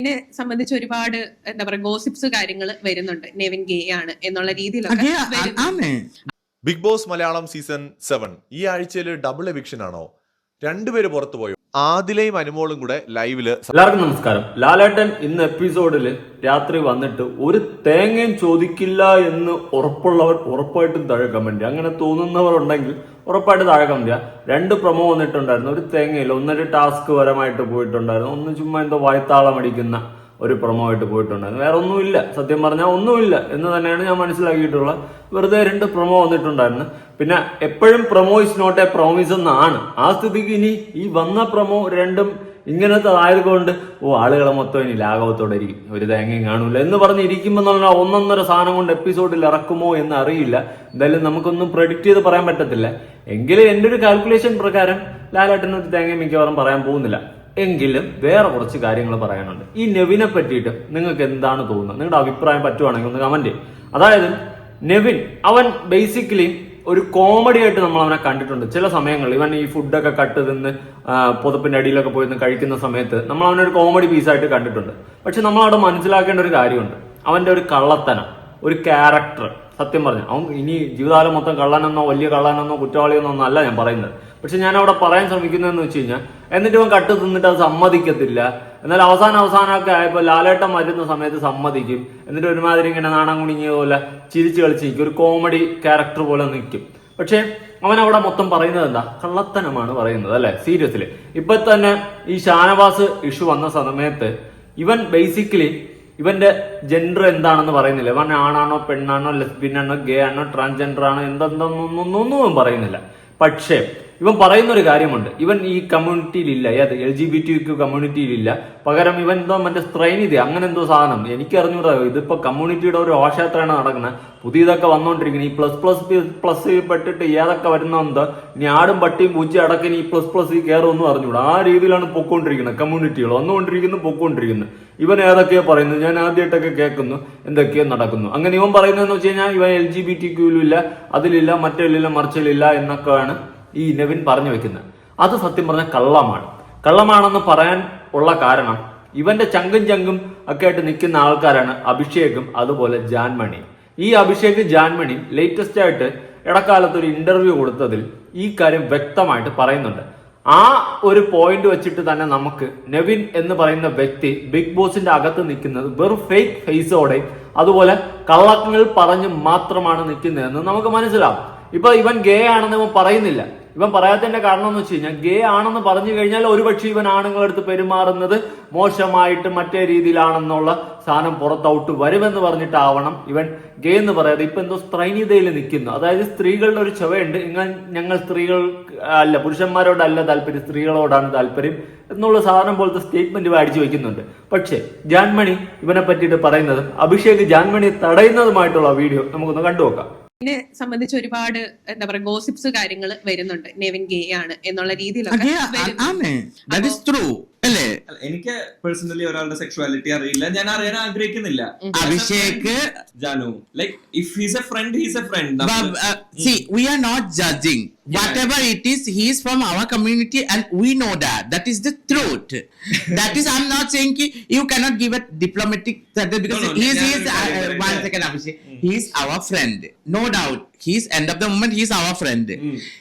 ഇതിനെ സംബന്ധിച്ച് ഒരുപാട് എന്താ പറയാ ഗോസിപ്സ് കാര്യങ്ങൾ വരുന്നുണ്ട്. നെവിൻ ഗേ ആണ് എന്നുള്ള രീതിയിലൊക്കെ Bigg Boss Malayalam season seven. ഈ ആഴ്ചയിൽ ഡബിൾ എവിക്ഷൻ ആണോ? രണ്ടുപേര് പുറത്തു പോയോ? ആദിലയും അനുമോളും കൂടെ ലൈവിൽ എല്ലാവർക്കും നമസ്കാരം. ലാലേട്ടൻ ഇന്ന് എപ്പിസോഡിൽ രാത്രി വന്നിട്ട് ഒരു തേങ്ങയും ചോദിക്കില്ല എന്ന് ഉറപ്പുള്ളവർ ഉറപ്പായിട്ടും താഴെ കമന്റ് അങ്ങനെ തോന്നുന്നവർ ഉണ്ടെങ്കിൽ ഉറപ്പായിട്ട് താഴെ കമന്റ് രണ്ട് പ്രൊമോ വന്നിട്ടുണ്ടായിരുന്നു. ഒരു തേങ്ങയില്ല. ഒന്നൊരു ടാസ്ക് പരമായിട്ട് പോയിട്ടുണ്ടായിരുന്നു. ഒന്ന് ചുമ്മാ എന്തോ വായ്ത്താളം അടിക്കുന്ന ഒരു പ്രൊമോ ആയിട്ട് പോയിട്ടുണ്ടായിരുന്നു. വേറെ ഒന്നുമില്ല. സത്യം പറഞ്ഞാൽ ഒന്നുമില്ല എന്ന് തന്നെയാണ് ഞാൻ മനസ്സിലാക്കിയിട്ടുള്ളത്. വെറുതെ രണ്ട് പ്രൊമോ വന്നിട്ടുണ്ടായിരുന്നു. പിന്നെ എപ്പോഴും promo is not a promise എന്നാണ്. ആ സ്ഥിതിക്ക് ഇനി ഈ വന്ന പ്രൊമോ രണ്ടും ഇങ്ങനത്തെ ആയതുകൊണ്ട് ഓ ആളുകളെ മൊത്തം ഇനി ലാഘവത്തോടെ ഇരിക്കും. ഒരു തേങ്ങയും കാണൂല എന്ന് പറഞ്ഞ് ഇരിക്കുമ്പോൾ എന്നുള്ള ഒന്നൊന്നര സാധനം കൊണ്ട് എപ്പിസോഡിൽ ഇറക്കുമോ എന്ന് അറിയില്ല. എന്തായാലും നമുക്കൊന്നും പ്രഡിക്റ്റ് ചെയ്ത് പറയാൻ പറ്റത്തില്ല. എങ്കിലും എന്റെ ഒരു കാൽക്കുലേഷൻ പ്രകാരം ലാലേട്ടൻ ഒരു തേങ്ങ മിക്കവാറും പറയാൻ പോകുന്നില്ല. എങ്കിലും വേറെ കുറച്ച് കാര്യങ്ങൾ പറയാനുണ്ട്. ഈ നെവിനെ പറ്റിയിട്ട് നിങ്ങൾക്ക് എന്താണ് തോന്നുന്നത്? നിങ്ങളുടെ അഭിപ്രായം പറ്റുവാണെങ്കിൽ ഒന്ന് കമന്റ് അതായത് നെവിൻ അവൻ ബേസിക്കലി ഒരു കോമഡി ആയിട്ട് നമ്മൾ അവനെ കണ്ടിട്ടുണ്ട്. ചില സമയങ്ങളിൽ ഇവൻ ഈ ഫുഡൊക്കെ കട്ട് തിന്ന് പുതപ്പിന്റെ അടിയിലൊക്കെ പോയി കഴിക്കുന്ന സമയത്ത് നമ്മൾ അവനെ ഒരു കോമഡി പീസായിട്ട് കണ്ടിട്ടുണ്ട്. പക്ഷെ നമ്മൾ അവിടെ മനസ്സിലാക്കേണ്ട ഒരു കാര്യമുണ്ട്. അവന്റെ ഒരു കള്ളത്തനം ഒരു ക്യാരക്ടർ സത്യം പറഞ്ഞു അവൻ ഇനി ജീവിതകാലം മൊത്തം കള്ളനെന്നോ വലിയ കള്ളനെന്നോ കുറ്റവാളിയെന്നോ ഒന്നല്ല ഞാൻ പറയുന്നത്. പക്ഷെ ഞാൻ അവിടെ പറയാൻ ശ്രമിക്കുന്നതെന്ന് വെച്ച് കഴിഞ്ഞാൽ എന്നിട്ട് ഇവൻ കട്ട് തിന്നിട്ട് അത് സമ്മതിക്കത്തില്ല. എന്നാൽ അവസാനം അവസാനമൊക്കെ ആയപ്പോൾ ലാലേട്ടൻ വരുന്ന സമയത്ത് സമ്മതിക്കും. എന്നിട്ട് ഒരുമാതിരി ഇങ്ങനെ നാണം കുണിങ്ങിയ പോലെ ചിരിച്ച് കളിച്ച് നിൽക്കും. ഒരു കോമഡി ക്യാരക്ടർ പോലെ നിൽക്കും. പക്ഷേ അവൻ അവിടെ മൊത്തം പറയുന്നത് എന്താ? കള്ളത്തനമാണ് പറയുന്നത് അല്ലെ? സീരിയസ്ലി ഇപ്പൊ തന്നെ ഈ ഷാനവാസ് ഇഷ്യൂ വന്ന സമയത്ത് ഇവൻ ബേസിക്കലി ഇവന്റെ ജെൻഡർ എന്താണെന്ന് പറയുന്നില്ല. ഇവൻ ആണാണോ പെണ്ണാണോ ലെസ്ബിൻ ആണോ ഗേ ആണോ ട്രാൻസ്ജെൻഡർ ആണോ എന്തെന്നൊന്നും പറയുന്നില്ല. പക്ഷേ ഇവൻ പറയുന്ന ഒരു കാര്യമുണ്ട്. ഇവൻ ഈ കമ്മ്യൂണിറ്റിയിലില്ല. ഏത് L G B T Q കമ്മ്യൂണിറ്റിയിലില്ല. പകരം ഇവൻ എന്തോ മറ്റേ സ്ത്രൈനിധി അങ്ങനെ എന്തോ സാധനം. എനിക്ക് അറിഞ്ഞൂടാ ഇതിപ്പോ കമ്മ്യൂണിറ്റിയുടെ ഒരു ഘോഷയാത്രയാണ് നടക്കുന്നത്. പുതിയതൊക്കെ വന്നുകൊണ്ടിരിക്കുന്നത് ഈ പ്ലസ് പ്ലസ് പ്ലസ് പെട്ടിട്ട് ഏതൊക്കെ വരുന്നുണ്ട് ഇനി ആടും പട്ടിയും പൂച്ച അടക്കം ഈ പ്ലസ് പ്ലസ് കയറുമെന്നും അറിഞ്ഞൂടാ. ആ രീതിയിലാണ് പൊക്കോണ്ടിരിക്കുന്നത് കമ്മ്യൂണിറ്റികൾ. വന്നുകൊണ്ടിരിക്കുന്നു പൊക്കോണ്ടിരിക്കുന്നു. ഇവൻ ഏതൊക്കെയോ പറയുന്നു. ഞാൻ ആദ്യമായിട്ടൊക്കെ കേൾക്കുന്നു. എന്തൊക്കെയോ നടക്കുന്നു. അങ്ങനെ ഇവൻ പറയുന്നതെന്ന് വെച്ച് കഴിഞ്ഞാൽ ഇവൻ എൽ ജി ബി ടി ക്യൂലില്ല അതിലില്ല മറ്റേലില്ല മറിച്ചിലില്ല എന്നൊക്കെയാണ് ഈ നെവിൻ പറഞ്ഞു വെക്കുന്നത്. അത് സത്യം പറഞ്ഞ കള്ളമാണ്. കള്ളമാണെന്ന് പറയാൻ ഉള്ള കാരണം ഇവന്റെ ചങ്കും ചങ്കും ഒക്കെ ആയിട്ട് നിൽക്കുന്ന ആൾക്കാരാണ് അഭിഷേകും അതുപോലെ ജാൻമണി ഈ അഭിഷേക് ജാൻമണി ലേറ്റസ്റ്റ് ആയിട്ട് ഇടക്കാലത്ത് ഒരു ഇന്റർവ്യൂ കൊടുത്തതിൽ ഈ കാര്യം വ്യക്തമായിട്ട് പറയുന്നുണ്ട്. ആ ഒരു പോയിന്റ് വെച്ചിട്ട് തന്നെ നമുക്ക് നെവിൻ എന്ന് പറയുന്ന വ്യക്തി ബിഗ് ബോസിന്റെ അകത്ത് നിൽക്കുന്നത് വെറും ഫേക്ക് ഫേസോടെ അതുപോലെ കള്ളക്കങ്ങൾ പറഞ്ഞ് മാത്രമാണ് നിൽക്കുന്നതെന്ന് നമുക്ക് മനസ്സിലാവും. ഇപ്പൊ ഇവൻ ഗേ ആണെന്ന് ഇവൻ പറയുന്നില്ല. ഇവൻ പറയാത്തതിന്റെ കാരണം എന്ന് വെച്ച് കഴിഞ്ഞാൽ ഗേ ആണെന്ന് പറഞ്ഞു കഴിഞ്ഞാൽ ഒരുപക്ഷെ ഇവൻ ആണുങ്ങളെടുത്ത് പെരുമാറുന്നത് മോശമായിട്ട് മറ്റേ രീതിയിലാണെന്നുള്ള സാധനം പുറത്തൗട്ട് വരുമെന്ന് പറഞ്ഞിട്ടാവണം ഇവൻ ഗേ എന്ന് പറയാതെ ഇപ്പൊ എന്തോ സ്ത്രൈനിതയിൽ നിൽക്കുന്നു. അതായത് സ്ത്രീകളുടെ ഒരു ചുവയുണ്ട്. ഇങ്ങനെ ഞങ്ങൾ സ്ത്രീകൾ അല്ല പുരുഷന്മാരോടല്ല താല്പര്യം സ്ത്രീകളോടാണ് താല്പര്യം എന്നുള്ള സാധനം പോലത്തെ സ്റ്റേറ്റ്മെന്റ് അടിച്ചു വെക്കുന്നുണ്ട്. പക്ഷേ ജാൻമണി ഇവനെ പറ്റിയിട്ട് പറയുന്നത് അഭിഷേക് ജാൻമണി തടയുന്നതുമായിട്ടുള്ള വീഡിയോ നമുക്കൊന്ന് കണ്ടുനോക്കാം. ഇതിനെ സംബന്ധിച്ച് ഒരുപാട് എന്താ പറയാ ഗോസിപ്സ് കാര്യങ്ങൾ വരുന്നുണ്ട്. നെവിൻ ഗേ ആണ് എന്നുള്ള രീതിയിലൊക്കെ അല്ലേ? എനിക്ക് പേഴ്സണലി ഒരാളുടെ സെക്ഷുവാലിറ്റി അറിയില്ല. ഞാൻ അറിയാൻ ആഗ്രഹിക്കുന്നില്ല. Abhishek Janu. Like if he's a friend he's a friend see we are not judging what it is he's from our community and we know that is the truth that is I'm not saying you cannot give a diplomatic certificate because he's he's our friend no doubt he's end of the moment he's our friend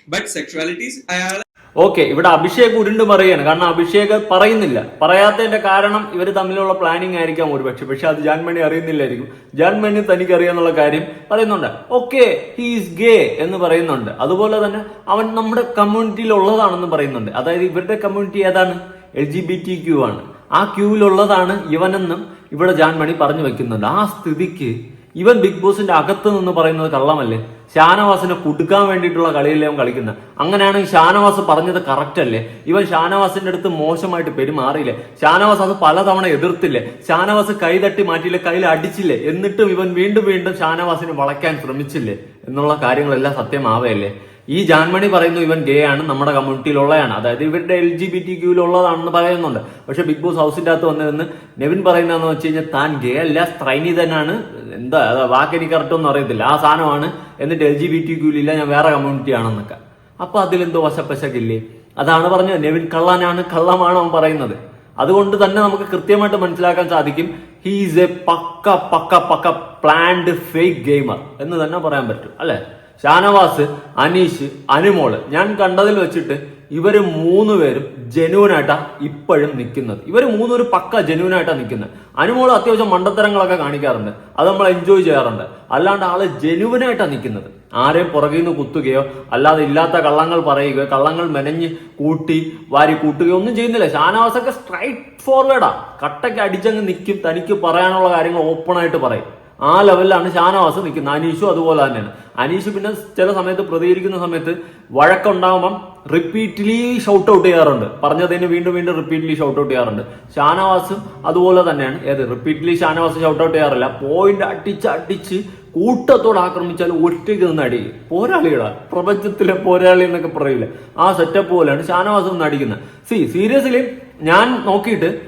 but sexualities അയാൾ okay ഇവിടെ അഭിഷേക് ഉരുണ്ട് മറിയാണ് കാരണം അഭിഷേക് പറയുന്നില്ല. പറയാത്തതിന്റെ കാരണം ഇവർ തമ്മിലുള്ള planning ആയിരിക്കാം ഒരുപക്ഷെ പക്ഷെ. അത് ജാൻമണി അറിയുന്നില്ലായിരിക്കും. ജാൻമണി തനിക്ക് അറിയാന്നുള്ള കാര്യം പറയുന്നുണ്ട്. ഓക്കെ ഹീസ് ഗേ എന്ന് പറയുന്നുണ്ട്. അതുപോലെ തന്നെ അവൻ നമ്മുടെ കമ്മ്യൂണിറ്റിയിൽ ഉള്ളതാണെന്ന് പറയുന്നുണ്ട്. അതായത് ഇവരുടെ കമ്മ്യൂണിറ്റി ഏതാണ്? L G B T Q ആണ്. ആ ക്യൂവിലുള്ളതാണ് ഇവനെന്നും ഇവിടെ ജാൻമണി പറഞ്ഞു വെക്കുന്നുണ്ട്. ആ സ്ഥിതിക്ക് ഇവൻ ബിഗ് ബോസിന്റെ അകത്ത് നിന്ന് പറയുന്നത് കള്ളമല്ലേ? ഷാനവാസിനെ കുടുക്കാൻ വേണ്ടിയിട്ടുള്ള കളിയല്ലേ അവൻ കളിക്കുന്നത്? അങ്ങനെയാണെങ്കിൽ ഷാനവാസ് പറഞ്ഞത് കറക്റ്റ് അല്ലേ? ഇവൻ ഷാനവാസിന്റെ അടുത്ത് മോശമായിട്ട് പെരുമാറിയില്ലേ? ഷാനവാസ് അത് പലതവണ എതിർത്തില്ലേ? ഷാനവാസ് കൈ തട്ടി മാറ്റിയില്ലേ? കയ്യിൽ അടിച്ചില്ലേ? എന്നിട്ടും ഇവൻ വീണ്ടും വീണ്ടും ഷാനവാസിനെ വളയ്ക്കാൻ ശ്രമിച്ചില്ലേ? എന്നുള്ള കാര്യങ്ങളെല്ലാം സത്യമാവയല്ലേ? ഈ ജാൻമണി പറയുന്നു ഇവൻ ഗേ ആണ് നമ്മുടെ കമ്മ്യൂണിറ്റിയിലുള്ളതാണ് അതായത് ഇവരുടെ എൽ ജി ബി ടി ക്യൂലുള്ളതാണെന്ന് പറയുന്നുണ്ട്. പക്ഷെ ബിഗ് ബോസ് ഹൗസിന്റെ അകത്ത് വന്നിരുന്ന് നെവിൻ പറയുന്നതെന്ന് വെച്ച് കഴിഞ്ഞാൽ താൻ ഗേ അല്ല സ്ത്രൈനി തന്നെയാണ്. എന്താ അത് വാക്ക് എനിക്ക് കറക്റ്റ് ഒന്നും അറിയത്തില്ല. ആ സാധനമാണ്. എന്നിട്ട് എൽ ജി ബി ടി ക്യൂലില്ല ഞാൻ വേറെ കമ്മ്യൂണിറ്റി ആണെന്നൊക്കെ അപ്പൊ അതിലെന്തോ വശപ്പശക്കില്ലേ അതാണ് പറഞ്ഞത്. നെവിൻ കള്ളനാണ് കള്ളമാണ് അവൻ പറയുന്നത്. അതുകൊണ്ട് തന്നെ നമുക്ക് കൃത്യമായിട്ട് മനസ്സിലാക്കാൻ സാധിക്കും he's a pakka pakka pakka planned fake gamer എന്ന് തന്നെ പറയാൻ പറ്റും. അല്ലെ? ഷാനവാസ് അനീഷ് അനുമോൾ. ഞാൻ കണ്ടതിൽ വെച്ചിട്ട് ഇവർ മൂന്ന് പേരും ജനുവനായിട്ടാ ഇപ്പോഴും നിൽക്കുന്നത് ഇവർ മൂന്നൊരു പക്ക ജനുവനായിട്ടാ നിൽക്കുന്നത് അനുമോൾ അത്യാവശ്യം മണ്ടത്തരങ്ങളൊക്കെ കാണിക്കാറുണ്ട്. അത് നമ്മൾ എൻജോയ് ചെയ്യാറുണ്ട്. അല്ലാണ്ട് ആൾ ജനുവനായിട്ടാ നിൽക്കുന്നത് ആരെയും പുറകിൽ നിന്ന് കുത്തുകയോ അല്ലാതെ ഇല്ലാത്ത കള്ളങ്ങൾ പറയുകയോ കള്ളങ്ങൾ മെനഞ്ഞ് കൂട്ടി വാരി കൂട്ടുകയോ ഒന്നും ചെയ്യുന്നില്ല. ഷാനവാസൊക്കെ സ്ട്രൈറ്റ് ഫോർവേഡാ കട്ടയ്ക്ക് അടിച്ചങ്ങ് നിൽക്കും തനിക്ക് പറയാനുള്ള കാര്യങ്ങൾ ഓപ്പണായിട്ട് പറയും. ആ ലെവലിലാണ് ഷാനവാസ് നിൽക്കുന്നത്. അനീഷും അതുപോലെ തന്നെയാണ്. അനീഷ് പിന്നെ ചില സമയത്ത് പ്രതികരിക്കുന്ന സമയത്ത് വഴക്കുണ്ടാകുമ്പം റിപ്പീറ്റ്ലി ഷൗട്ട് ഔട്ട് ചെയ്യാറുണ്ട്. പറഞ്ഞതിന് വീണ്ടും വീണ്ടും റിപ്പീറ്റ്ലി ഷൗട്ട് ഔട്ട് ചെയ്യാറുണ്ട്. ഷാനവാസും അതുപോലെ തന്നെയാണ്. ഏത്? റിപ്പീറ്റ്ലി ഷാനവാസ് ഷൗട്ട് ഔട്ട് ചെയ്യാറില്ല. പോയിന്റ് അടിച്ച് അടിച്ച് കൂട്ടത്തോട് ആക്രമിച്ചാൽ ഒറ്റയ്ക്ക് നിന്ന് അടിക്കും പോരാളികളാ. പ്രപഞ്ചത്തിലെ പോരാളി എന്നൊക്കെ പറയില്ല? ആ സെറ്റപ്പ് പോലെയാണ് ഷാനവാസ് നിന്ന് അടിക്കുന്നത്. സി സീരിയസ്ലി ഞാൻ നോക്കിയിട്ട്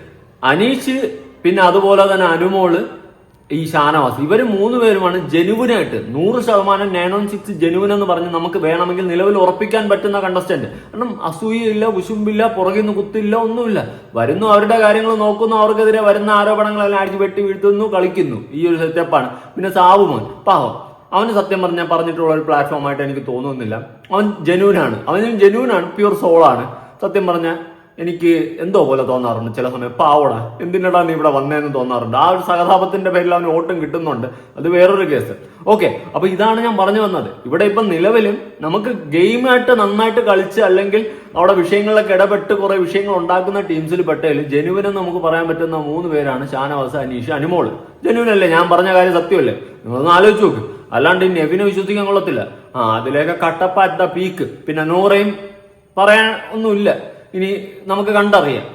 അനീഷ് പിന്നെ അതുപോലെ തന്നെ അനുമോൾ ഈ ഷാനവാസ്. ഇവർ മൂന്ന് പേരുമാണ് ജനുവിനായിട്ട്. നൂറ് ശതമാനം നയൻ ഓൺ സിക്സ് ജനുവിൻ എന്ന് പറഞ്ഞ് നമുക്ക് വേണമെങ്കിൽ നിലവിൽ ഉറപ്പിക്കാൻ പറ്റുന്ന കണ്ടസ്റ്റന്റ് കാരണം അസൂയയില്ല വിശുമ്പില്ല പുറകിൽ നിന്ന് കുത്തില്ല ഒന്നുമില്ല. വരുന്നു അവരുടെ കാര്യങ്ങൾ നോക്കുന്നു അവർക്കെതിരെ വരുന്ന ആരോപണങ്ങളെല്ലാം അടിച്ച് വെട്ടി വീഴ്ത്തുന്നു കളിക്കുന്നു. ഈ ഒരു സെറ്റപ്പാണ് പിന്നെ സാവുമോൻ പാവം. അവന് സത്യം പറഞ്ഞാൽ പറഞ്ഞിട്ടുള്ള ഒരു പ്ലാറ്റ്ഫോമായിട്ട് എനിക്ക് തോന്നുന്നില്ല. അവൻ ജനുവിനാണ്. അവൻ ജനുവിനാണ് പ്യൂർ സോളാണ് സത്യം പറഞ്ഞാൽ എനിക്ക് എന്തോ പോലെ തോന്നാറുണ്ട് ചില സമയം. പാവട എന്തിനടാ നീ ഇവിടെ വന്നേന്ന് തോന്നാറുണ്ട്? ആ ഒരു സഹതാപത്തിന്റെ പേരിൽ അവന് ഓട്ടം കിട്ടുന്നുണ്ട്. അത് വേറൊരു കേസ്. ഓക്കെ അപ്പൊ ഇതാണ് ഞാൻ പറഞ്ഞു വന്നത്. ഇവിടെ ഇപ്പം നിലവിലും നമുക്ക് ഗെയിമായിട്ട് നന്നായിട്ട് കളിച്ച് അല്ലെങ്കിൽ അവിടെ വിഷയങ്ങളിലൊക്കെ ഇടപെട്ട് കുറെ വിഷയങ്ങൾ ഉണ്ടാക്കുന്ന ടീംസിൽ പെട്ടേലും ജനുവിനെന്ന് നമുക്ക് പറയാൻ പറ്റുന്ന മൂന്ന് പേരാണ് ഷാനവാസ് അനീഷ് അനുമോൾ ജനുവിനല്ലേ ഞാൻ പറഞ്ഞ കാര്യം സത്യമല്ലേ? നിങ്ങളൊന്ന് ആലോചിച്ച് നോക്ക്. അല്ലാണ്ട് ഈ നെവിനെ വിശ്വസിക്കാൻ കൊള്ളത്തില്ല. ആ അതിലേക്ക് കട്ടപ്പ അറ്റ് ദ പീക്ക്. പിന്നെ നൂറയും പറയാൻ ഒന്നുമില്ല. ഇനി നമുക്ക് കണ്ടറിയാം.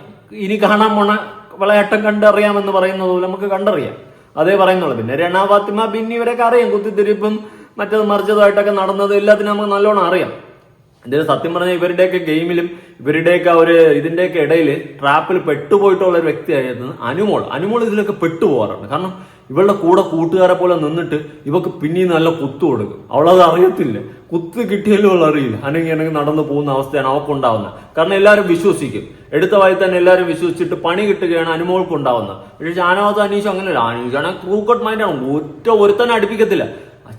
ഇനി കാണാൻ പോണ വിളയാട്ടം കണ്ടറിയാമെന്ന് പറയുന്നത് പോലെ നമുക്ക് കണ്ടറിയാം. അതേ പറയുന്നുള്ളൂ. പിന്നെ രണ ഫാത്തിമ പിന്നെ ഇവരൊക്കെ അറിയാം. കുത്തിത്തിരിപ്പും മറ്റത് മറിച്ചതുമായിട്ടൊക്കെ നടന്നത് എല്ലാത്തിനും നമുക്ക് നല്ലോണം അറിയാം. ഇതിൽ സത്യം പറഞ്ഞാൽ ഇവരുടെയൊക്കെ ഗെയിമിലും ഇവരുടെയൊക്കെ ഒരു ഇതിന്റെയൊക്കെ ഇടയിൽ ട്രാപ്പിൽ പെട്ടുപോയിട്ടുള്ള ഒരു വ്യക്തിയായിരുന്നു അനുമോൾ. അനുമോൾ ഇതിലൊക്കെ പെട്ടുപോകാറുണ്ട്. കാരണം ഇവളുടെ കൂടെ കൂട്ടുകാരെ പോലെ നിന്നിട്ട് ഇവക്ക് പിന്നെയും നല്ല കുത്തു കൊടുക്കും. അവളത് അറിയത്തില്ല. കുത്ത് കിട്ടിയാലും അവൾ അറിയില്ല. അനങ്ങി അനങ്ങി നടന്നു പോകുന്ന അവസ്ഥയാണ് അവക്കുണ്ടാവുന്നത്. കാരണം എല്ലാവരും വിശ്വസിക്കും. എടുത്ത വായി തന്നെ എല്ലാവരും വിശ്വസിച്ചിട്ട് പണി കിട്ടുകയാണ് അനുമോൾക്ക് ഉണ്ടാവുന്നത് പക്ഷേ ഷാനവാസ് അനീഷ് അങ്ങനെയല്ല. അനീഷാണ് ക്രൂക്കട്ട് മൈൻഡാണ് ഒറ്റ ഒരുത്തനെ അടുപ്പിക്കത്തില്ല.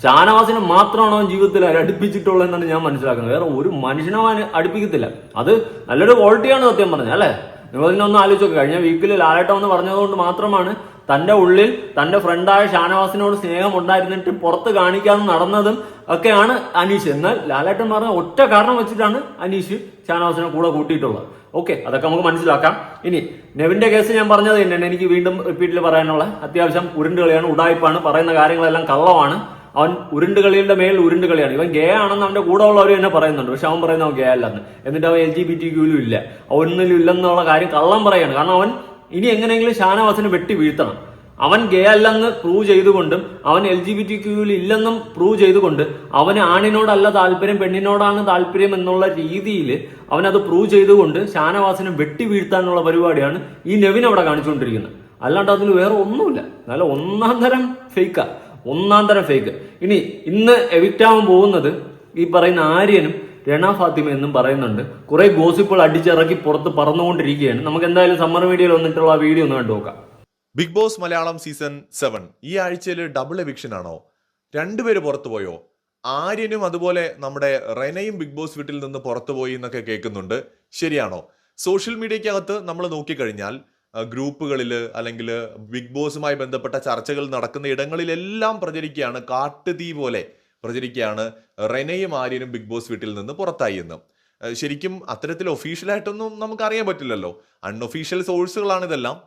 ഷാനവാസിനെ മാത്രമാണ് ജീവിതത്തിൽ അടുപ്പിച്ചിട്ടുള്ളതെന്നാണ് ഞാൻ മനസ്സിലാക്കുന്നത്. വേറെ ഒരു മനുഷ്യനെ അടുപ്പിക്കത്തില്ല. അത് നല്ലൊരു ക്വാളിറ്റിയാണ് സത്യം പറഞ്ഞത് അല്ലേ? നിങ്ങൾ ആലോചിച്ചോ കഴിഞ്ഞ വീക്കിൽ ലാലേട്ടം എന്ന് പറഞ്ഞതുകൊണ്ട് മാത്രമാണ് തന്റെ ഉള്ളിൽ തന്റെ ഫ്രണ്ടായ ഷാനവാസിനോട് സ്നേഹം ഉണ്ടായിരുന്നിട്ട് പുറത്ത് കാണിക്കാതെ നടന്നതും ഒക്കെയാണ് അനീഷ്. എന്നാൽ ലാലേട്ടൻ പറഞ്ഞ ഒറ്റ കാരണം വെച്ചിട്ടാണ് അനീഷ് ഷാനവാസിനെ കൂടെ കൂട്ടിയിട്ടുള്ളത്. ഓക്കെ അതൊക്കെ നമുക്ക് മനസ്സിലാക്കാം. ഇനി നെവിന്റെ കേസ് ഞാൻ പറഞ്ഞത് തന്നെയാണ്. എനിക്ക് വീണ്ടും റിപ്പീറ്റിൽ പറയാനുള്ള. അത്യാവശ്യം ഉരുണ്ടുകളിയാണ് ഉടായ്പാണ് പറയുന്ന കാര്യങ്ങളെല്ലാം കള്ളമാണ്. അവൻ ഉരുണ്ടുകളിയുടെ മേൽ ഉരുണ്ടുകളിയാണ്. ഇവൻ ഗേ ആണെന്ന് അവന്റെ കൂടെ ഉള്ളവർ തന്നെ പറയുന്നുണ്ട്. പക്ഷെ അവൻ പറയുന്ന അവൻ ഗേ അല്ലെന്ന്. എന്നിട്ട് അവൻ എൽ ജി ബി ടി ക്യൂലും ഇല്ല. ഒന്നിലും ഇല്ലെന്നുള്ള കാര്യം കള്ളം പറയാണ്. കാരണം അവൻ ഇനി എങ്ങനെയെങ്കിലും ഷാനവാസിനെ വെട്ടി വീഴ്ത്തണം. അവൻ ഗേ അല്ലെന്ന് പ്രൂവ് ചെയ്തുകൊണ്ടും അവൻ എൽ ജി ബി ടി ക്യൂവിൽ ഇല്ലെന്നും പ്രൂവ് ചെയ്തുകൊണ്ട് അവന് ആണിനോടല്ല താല്പര്യം പെണ്ണിനോടാണ് താല്പര്യം എന്നുള്ള രീതിയിൽ അവനത് പ്രൂവ് ചെയ്തുകൊണ്ട് ഷാനവാസിനെ വെട്ടി വീഴ്ത്താനുള്ള പരിപാടിയാണ് ഈ നെവിൻ അവിടെ കാണിച്ചുകൊണ്ടിരിക്കുന്നത്. അല്ലാണ്ട് അതിൽ വേറെ ഒന്നുമില്ല. നല്ല ഒന്നാം തരം ഫേക്കാ ഒന്നാം തരം ഫേക്ക് ഇനി ഇന്ന് എവിക്റ്റാവാൻ പോകുന്നത് ഈ പറയുന്ന ആര്യനും രണ ഫാത്തിമ എന്നും പറയുന്നുണ്ട്. കുറെ ഗോസിപ്പുകൾ അടിച്ചിറക്കി പുറത്ത് പറന്നുകൊണ്ടിരിക്കുകയാണ്. നമുക്ക് എന്തായാലും സമ്മർ മീഡിയയിൽ വന്നിട്ടുള്ള ആ വീഡിയോ ഒന്ന് കണ്ടു നോക്കാം. Bigg Boss Malayalam season seven ഈ ആഴ്ചയിൽ ഡബിൾ എവിക്ഷൻ ആണോ? രണ്ടുപേര് പുറത്തുപോയോ ആര്യനും അതുപോലെ നമ്മുടെ റെനയും ബിഗ് ബോസ് വീട്ടിൽ നിന്ന് പുറത്തുപോയി എന്നൊക്കെ കേൾക്കുന്നുണ്ട്. ശരിയാണോ? സോഷ്യൽ മീഡിയക്കകത്ത് നമ്മൾ നോക്കിക്കഴിഞ്ഞാൽ ഗ്രൂപ്പുകളിൽ അല്ലെങ്കിൽ ബിഗ് ബോസുമായി ബന്ധപ്പെട്ട ചർച്ചകൾ നടക്കുന്ന ഇടങ്ങളിലെല്ലാം പ്രചരിക്കുകയാണ്. കാട്ടുതീ പോലെ പ്രചരിക്കുകയാണ്. റെനയും ആര്യനും ബിഗ് ബോസ് വീട്ടിൽ നിന്ന് പുറത്തായി എന്ന്. ശരിക്കും അത്തരത്തിൽ ഒഫീഷ്യലായിട്ടൊന്നും നമുക്ക് അറിയാൻ പറ്റില്ലല്ലോ. അൺഒഫീഷ്യൽ സോഴ്സുകളാണ് ഇതെല്ലാം.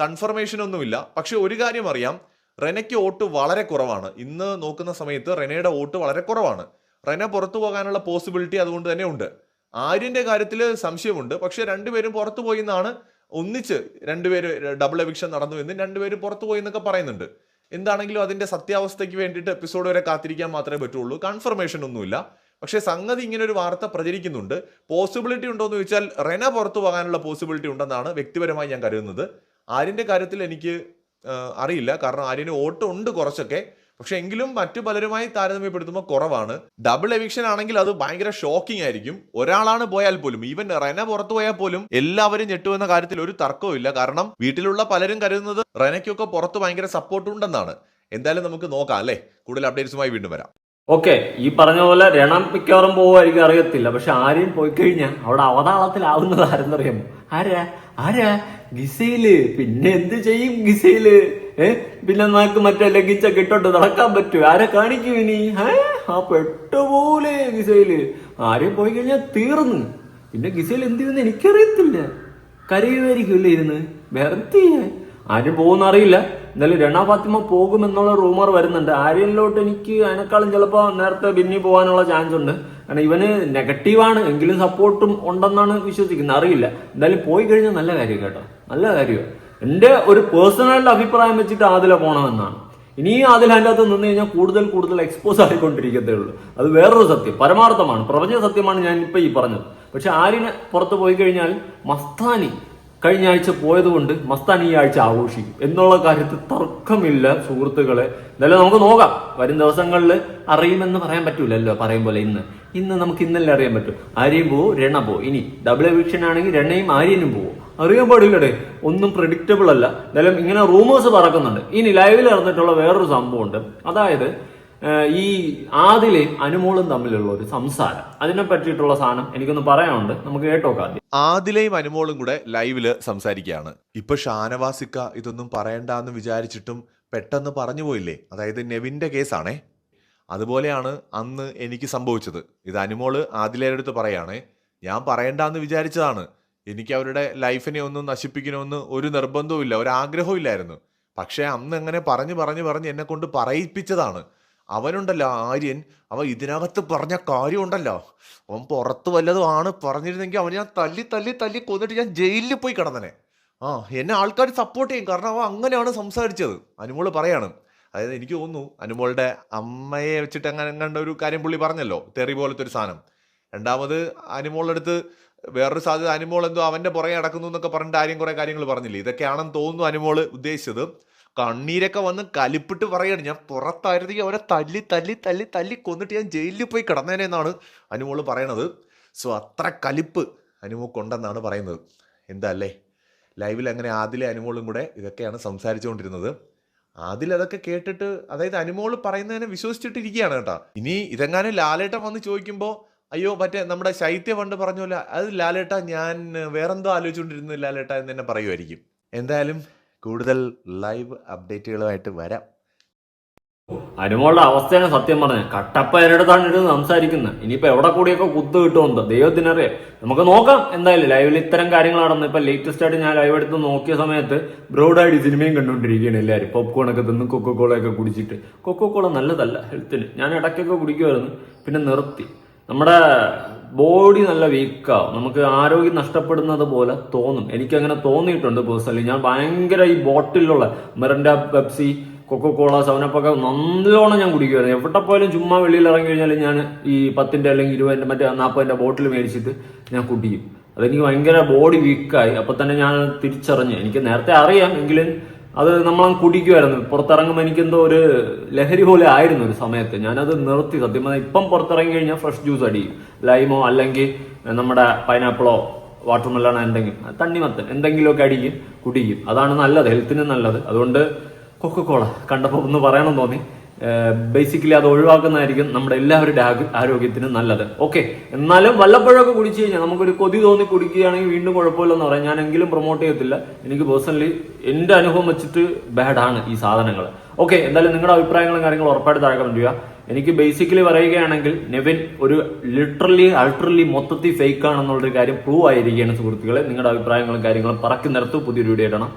കൺഫർമേഷൻ ഒന്നുമില്ല. പക്ഷെ ഒരു കാര്യം അറിയാം. റെനയ്ക്ക് വോട്ട് വളരെ കുറവാണ്. ഇന്ന് നോക്കുന്ന സമയത്ത് റെനയുടെ വോട്ട് വളരെ കുറവാണ്. റെന പുറത്തു പോകാനുള്ള പോസിബിലിറ്റി അതുകൊണ്ട് തന്നെ ഉണ്ട്. ആര്യന്റെ കാര്യത്തിൽ സംശയമുണ്ട്. പക്ഷെ രണ്ടുപേരും പുറത്തു പോയി എന്നാണ് ഒന്നിച്ച് രണ്ടുപേര് ഡബിൾ എവിക്ഷൻ നടന്നു എന്ന് രണ്ടുപേരും പുറത്തു പോയി എന്നൊക്കെ പറയുന്നുണ്ട്. എന്താണെങ്കിലും അതിന്റെ സത്യാവസ്ഥയ്ക്ക് വേണ്ടിയിട്ട് എപ്പിസോഡ് വരെ കാത്തിരിക്കാൻ മാത്രമേ പറ്റുള്ളൂ. കൺഫർമേഷൻ ഒന്നുമില്ല. പക്ഷേ സംഗതി ഇങ്ങനെ ഒരു വാർത്ത പ്രചരിക്കുന്നുണ്ട്. പോസിബിലിറ്റി ഉണ്ടോ എന്ന് ചോദിച്ചാൽ റെന പുറത്തു പോകാനുള്ള പോസിബിലിറ്റി ഉണ്ടെന്നാണ് വ്യക്തിപരമായി ഞാൻ കരുതുന്നത്. ആര്യന്റെ കാര്യത്തിൽ എനിക്ക് അറിയില്ല. കാരണം ആര്യന് വോട്ട് ഉണ്ട് കുറച്ചൊക്കെ. പക്ഷെ എങ്കിലും മറ്റു പലരുമായി താരതമ്യപ്പെടുത്തുമ്പോൾ കുറവാണ്. ഡബിൾ എവിക്ഷൻ ആണെങ്കിൽ അത് ഭയങ്കര ഷോക്കിംഗ് ആയിരിക്കും. ഒരാളാണ് പോയാൽ പോലും ഈവൻ റെന പുറത്തു പോയാൽ പോലും എല്ലാവരും ഞെട്ടുമെന്ന കാര്യത്തിൽ ഒരു തർക്കവും കാരണം വീട്ടിലുള്ള പലരും കരുതുന്നത് റെനയ്ക്കൊക്കെ പുറത്ത് ഭയങ്കര സപ്പോർട്ട് ഉണ്ടെന്നാണ്. എന്തായാലും നമുക്ക് നോക്കാം അല്ലേ? കൂടുതൽ അപ്ഡേറ്റ്സുമായി വീണ്ടും വരാം. ഓക്കെ ഈ പറഞ്ഞ പോലെ രണം മിക്കവാറും പോകുമായിരിക്കും അറിയത്തില്ല. പക്ഷെ ആരെയും പോയി കഴിഞ്ഞാൽ അവിടെ അവതാളത്തിലാവുന്നത് ആരെന്നറിയാമോ ആരാ? ആരാ? ഗിസയിൽ പിന്നെ എന്ത് ചെയ്യും ഗിസയിൽ ഏ? പിന്നെ നമുക്ക് മറ്റേ ലഗിച്ചൊക്കെ ഇട്ടോട്ട് നടക്കാൻ പറ്റും ആരെ കാണിക്കും ഇനി? ഏ? ആ പെട്ടുപോലെ ഗിസയിൽ ആരെയും പോയി കഴിഞ്ഞാൽ തീർന്നു. പിന്നെ ഗിസയിൽ എന്ത് ചെയ്യുമെന്ന് എനിക്കറിയത്തില്ല. കരയുമായിരിക്കുമല്ലേ ഇരുന്ന്? വെറുതെ. ആരും പോകുന്ന അറിയില്ല എന്നാലും രണ ഫാത്തിമ പോകുമെന്നുള്ള റൂമർ വരുന്നുണ്ട്. ആര്യനിലോട്ട് എനിക്ക് അതിനേക്കാളും ചിലപ്പോൾ നേരത്തെ ബിന്നി പോകാനുള്ള ചാൻസ് ഉണ്ട്. കാരണം ഇവന് നെഗറ്റീവാണ് എങ്കിലും സപ്പോർട്ടും ഉണ്ടെന്നാണ് വിശ്വസിക്കുന്നത്. അറിയില്ല. എന്തായാലും പോയി കഴിഞ്ഞാൽ നല്ല കാര്യം കേട്ടോ. നല്ല കാര്യമാണ് എന്റെ ഒരു പേഴ്സണൽ അഭിപ്രായം വെച്ചിട്ട് ആദില പോകണമെന്നാണ് ഇനിയും അതിൽ അതിന്റെ അകത്ത് നിന്ന് കഴിഞ്ഞാൽ കൂടുതൽ കൂടുതൽ എക്സ്പോസ് ആയിക്കൊണ്ടിരിക്കത്തേ ഉള്ളൂ അത് വേറൊരു സത്യം. പരമാർത്ഥമാണ്. പ്രപഞ്ച സത്യമാണ് ഞാൻ ഇപ്പൊ ഈ പറഞ്ഞത്. പക്ഷെ ആരിനെ പുറത്ത് പോയി കഴിഞ്ഞാൽ മസ്താനി കഴിഞ്ഞ ആഴ്ച പോയതുകൊണ്ട് മസ്താനി ഈ ആഴ്ച ആഘോഷിക്കും. എന്നുള്ള കാര്യത്തിൽ തർക്കമില്ല സുഹൃത്തുക്കളെ. എന്തായാലും നമുക്ക് നോക്കാം. വരും ദിവസങ്ങളിൽ അറിയുമെന്ന് പറയാൻ പറ്റൂലല്ലോ പറയും പോലെ ഇന്ന്. ഇന്ന് നമുക്ക് ഇന്നല്ലേ അറിയാൻ പറ്റും. ആര്യം പോവും? രണ പോവും? ഇനി ഡബിൾ എവിക്ഷൻ ആണെങ്കിൽ രണയും ആര്യനും പോവോ? അറിയാൻ പാടില്ലടേ. ഒന്നും പ്രഡിക്റ്റബിൾ അല്ല. എന്തായാലും ഇങ്ങനെ റൂമേഴ്സ് പറക്കുന്നുണ്ട്. ഇനി ലൈവിൽ നടന്നിട്ടുള്ള വേറൊരു സംഭവമുണ്ട്. അതായത് ഈ ആദിലെയും അനുമോളും തമ്മിലുള്ള ഒരു സംസാരം. അതിനെ പറ്റിയിട്ടുള്ള സാധനം എനിക്കൊന്ന് പറയാനുണ്ട്. നമുക്ക് കേട്ടോക്കാം ആദ്യം. ആദിലയും അനുമോളും കൂടെ ലൈവിൽ സംസാരിക്കുകയാണ്. ഇപ്പൊ ഷാനവാസിക്ക ഇതൊന്നും പറയണ്ടെന്ന് വിചാരിച്ചിട്ടും പെട്ടെന്ന് പറഞ്ഞു പോയില്ലേ? അതായത് നെവിന്റെ കേസാണേ. അതുപോലെയാണ് അന്ന് എനിക്ക് സംഭവിച്ചത്. ഇത് അനുമോൾ ആദിലയുടെ അടുത്ത് പറയാണേ. ഞാൻ പറയണ്ടെന്ന് വിചാരിച്ചതാണ്. എനിക്ക് അവരുടെ ലൈഫിനെ ഒന്നും നശിപ്പിക്കണമെന്ന് ഒരു നിർബന്ധവും ഇല്ല ഒരു ആഗ്രഹവും ഇല്ലായിരുന്നു. പക്ഷേ അന്ന് അങ്ങനെ പറഞ്ഞു പറഞ്ഞു പറഞ്ഞ് എന്നെ കൊണ്ട് പറയിപ്പിച്ചതാണ്. അവനുണ്ടല്ലോ ആര്യൻ അവൻ ഇതിനകത്ത് പറഞ്ഞ കാര്യമുണ്ടല്ലോ. അവൻ പുറത്ത് വല്ലതും ആണ് പറഞ്ഞിരുന്നെങ്കിൽ അവൻ ഞാൻ തല്ലി തല്ലി തല്ലി കൊന്നിട്ട് ഞാൻ ജയിലിൽ പോയി കിടന്നനെ. ആ എന്നെ ആൾക്കാർ സപ്പോർട്ട് ചെയ്യും. കാരണം അവൻ അങ്ങനെയാണ് സംസാരിച്ചത്. അനുമോൾ പറയാണ്. അതായത് എനിക്ക് തോന്നുന്നു അനുമോളുടെ അമ്മയെ വെച്ചിട്ട് അങ്ങനെ കണ്ട ഒരു കാര്യം പുള്ളി പറഞ്ഞല്ലോ തെറി പോലത്തെ ഒരു സാധനം. രണ്ടാമത് അനുമോളുടെ അടുത്ത് വേറൊരു സാധ്യത അനുമോൾ എന്തോ അവന്റെ പുറകെ നടക്കുന്നു എന്നൊക്കെ പറഞ്ഞിട്ട് ആര്യം കുറേ കാര്യങ്ങൾ പറഞ്ഞില്ലേ? ഇതൊക്കെയാണെന്ന് തോന്നുന്നു അനുമോൾ ഉദ്ദേശിച്ചത്. കണ്ണീരൊക്കെ വന്ന് കലിപ്പിട്ട് പറയാണ്. ഞാൻ പുറത്തായിരുന്നെങ്കിൽ അവരെ തല്ലി തല്ലി തല്ലി തല്ലി കൊന്നിട്ട് ഞാൻ ജയിലിൽ പോയി കിടന്നേനെ എന്നാണ് അനുമോൾ പറയണത്. സോ അത്ര കലിപ്പ് അനുമോക്കുണ്ടെന്നാണ് പറയുന്നത്. എന്താ അല്ലേ? ലൈവിൽ അങ്ങനെ ആദിലെ അനുമോളും കൂടെ ഇതൊക്കെയാണ് സംസാരിച്ചുകൊണ്ടിരുന്നത്. ആദിൽ അതൊക്കെ കേട്ടിട്ട് അതായത് അനുമോൾ പറയുന്നതിനെ വിശ്വസിച്ചിട്ടിരിക്കുകയാണ് കേട്ടോ. ഇനി ഇതെങ്ങാനും ലാലേട്ടൻ വന്ന് ചോദിക്കുമ്പോൾ അയ്യോ മറ്റേ നമ്മുടെ ശൈത്യ പണ്ട് പറഞ്ഞ പോലെ അത് ലാലേട്ട ഞാൻ വേറെന്തോ ആലോചിച്ചുകൊണ്ടിരുന്നു ലാലേട്ട എന്ന് തന്നെ പറയുമായിരിക്കും. എന്തായാലും കൂടുതൽ ലൈവ് അപ്ഡേറ്റുകളുമായിട്ട് വരാം. അനുമോളുടെ അവസ്ഥയാണ് സത്യം പറഞ്ഞത്. കട്ടപ്പ എരടുത്താണ് ഇരുന്ന് സംസാരിക്കുന്നത്. ഇനിയിപ്പോ എവിടെ കൂടിയൊക്കെ കുത്തു കിട്ടുമെന്ന് ദൈവത്തിനറിയാം നമുക്ക് നോക്കാം. എന്തായാലും ലൈവിൽ ഇത്തരം കാര്യങ്ങൾ നടന്നു ഇപ്പൊ ലേറ്റസ്റ്റ് ആയിട്ട് ഞാൻ ലൈവ് എടുത്ത് നോക്കിയ സമയത്ത് ബ്രോഡായിട്ട് സിനിമയും കണ്ടുകൊണ്ടിരിക്കുകയാണ് എല്ലാവരും പോപ്കോൺ ഒക്കെ തിന്ന് കൊക്കോ കോള ഒക്കെ കുടിച്ചിട്ട്. കൊക്കോ കോള നല്ലതല്ല ഹെൽത്തിന് ഞാൻ ഇടയ്ക്കൊക്കെ കുടിക്കുമായിരുന്നു. പിന്നെ നിർത്തി. നമ്മുടെ ബോഡി നല്ല വീക്കാവും നമുക്ക് ആരോഗ്യം നഷ്ടപ്പെടുന്നത് പോലെ തോന്നും. എനിക്ക് അങ്ങനെ തോന്നിയിട്ടുണ്ട് പേഴ്സണലി ഞാൻ ഭയങ്കര ഈ ബോട്ടിലുള്ള മെറിൻഡ പെപ്സി കൊക്കോ കോള സവനപ്പൊക്കെ നല്ലോണം ഞാൻ കുടിക്കുമായിരുന്നു എവിടെ പോയാലും ചുമ്മാ വെളിയിൽ ഇറങ്ങി കഴിഞ്ഞാൽ ഞാൻ ഈ പത്തിന്റെ അല്ലെങ്കിൽ ഇരുപതിന്റെ മറ്റേ നാൽപ്പതിന്റെ ബോട്ടിൽ മേടിച്ചിട്ട് ഞാൻ കുടിക്കും. അതെനിക്ക് ഭയങ്കര ബോഡി വീക്കായി അപ്പൊ തന്നെ ഞാൻ തിരിച്ചറിഞ്ഞു. എനിക്ക് നേരത്തെ അറിയാം. എങ്കിലും അത് നമ്മൾ കുടിക്കുമായിരുന്നു പുറത്തിറങ്ങുമ്പോൾ എനിക്കെന്തോ ഒരു ലഹരി പോലെ ആയിരുന്നു ഒരു സമയത്ത്. ഞാനത് നിർത്തി സത്യം പറഞ്ഞാൽ ഇപ്പം പുറത്തിറങ്ങി കഴിഞ്ഞാൽ ഫ്രഷ് ജ്യൂസ് അടിക്കും ലൈമോ അല്ലെങ്കിൽ നമ്മുടെ പൈനാപ്പിളോ വാട്ടർ മെലണോ എന്തെങ്കിലും തണ്ണിമത്തൻ എന്തെങ്കിലുമൊക്കെ അടിക്കും കുടിക്കും. അതാണ് നല്ലത്. ഹെൽത്തിന് നല്ലത്. അതുകൊണ്ട് കൊക്കക്കോള കണ്ടപ്പോൾ ഒന്ന് പറയണം തോന്നി. ബേസിക്കലി അത് ഒഴിവാക്കുന്നതായിരിക്കും നമ്മുടെ എല്ലാവരുടെ ആരോഗ്യത്തിനും നല്ലത്. ഓക്കെ എന്നാലും വല്ലപ്പോഴൊക്കെ കുടിച്ചു കഴിഞ്ഞാൽ നമുക്കൊരു കൊതി തോന്നി കുടിക്കുകയാണെങ്കിൽ വീണ്ടും കുഴപ്പമില്ലെന്ന് പറയാം. ഞാനെങ്കിലും പ്രൊമോട്ട് ചെയ്യത്തില്ല. എനിക്ക് പേഴ്സണലി എന്റെ അനുഭവം വെച്ചിട്ട് ബാഡാണ് ഈ സാധനങ്ങൾ ഓക്കെ എന്തായാലും നിങ്ങളുടെ അഭിപ്രായങ്ങളും കാര്യങ്ങളും ഉറപ്പായിട്ട് താഴെ കമന്റ് ചെയ്യുക. എനിക്ക് ബേസിക്കലി പറയുകയാണെങ്കിൽ നെവിൻ ഒരു ലിറ്ററലി അൾട്ടറലി മൊത്തത്തിൽ ഫേക്ക് ആണെന്നുള്ളൊരു കാര്യം പ്രൂവ് ആയിരിക്കുകയാണ് സുഹൃത്തുക്കളെ. നിങ്ങളുടെ അഭിപ്രായങ്ങളും കാര്യങ്ങളും പറക്കി നിരത്തു പുതിയൊരു വീഡിയോ ഇടണം.